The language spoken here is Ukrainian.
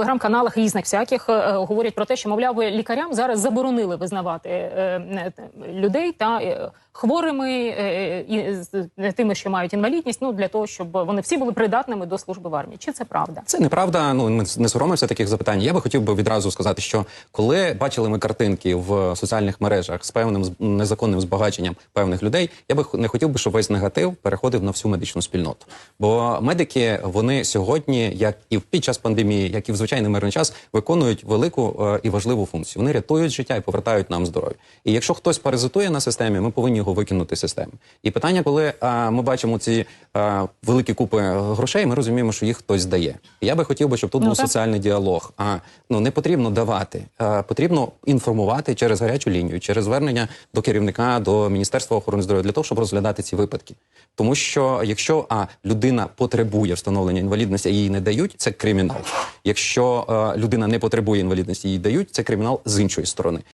телеграм-каналах різних всяких е, е, говорять про те, що мовляв, лікарям зараз заборонили визнавати е, людей та хворими і е, тими, що мають інвалідність, ну для того, щоб вони всі були придатними до служби в армії. Чи це правда? Це неправда. Ну ми не соромимося таких запитань. Я би хотів би відразу сказати, що коли бачили ми картинки в соціальних мережах з певним незаконним збагаченням певних людей, я би не хотів би, щоб весь негатив переходив на всю медичну спільноту. Бо медики вони сьогодні, як і під час пандемії, як і в звичайний мирний час, виконують велику е, і важливу функцію. Вони рятують життя і повертають нам здоров'я. І якщо хтось паразитує на системі, ми повинні його викинути з системи. І питання, коли е, ми бачимо ці е, великі купи грошей, ми розуміємо, що їх хтось здає. Я би хотів би, щоб тут Ну, був так. соціальний діалог. А ну не потрібно давати, а потрібно інформувати через гарячу лінію, через звернення до керівника до міністерства охорони здоров'я для того, щоб розглядати ці випадки. Тому що якщо а людина потребує встановлення інвалідності, а їй не дають, це кримінал. Якщо е, людина не потребує інвалідності, їй дають, це кримінал з іншої сторони.